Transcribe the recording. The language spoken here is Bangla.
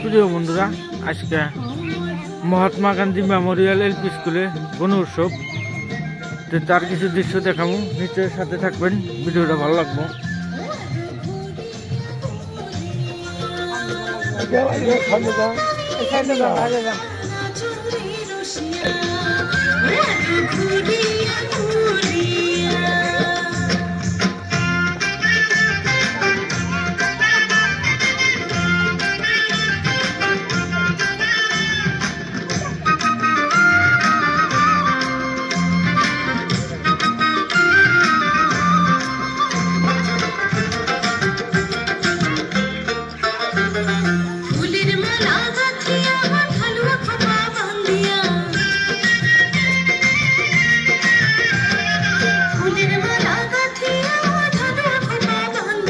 প্রিয় বন্ধুরা, আজকে Mahatma Gandhi memorial L P স্কুলে গণ উৎসব। তো তার কিছু দৃশ্য দেখাবো নিশ্চয় সাথে থাকবেন, ভিডিওটা ভালো লাগবো।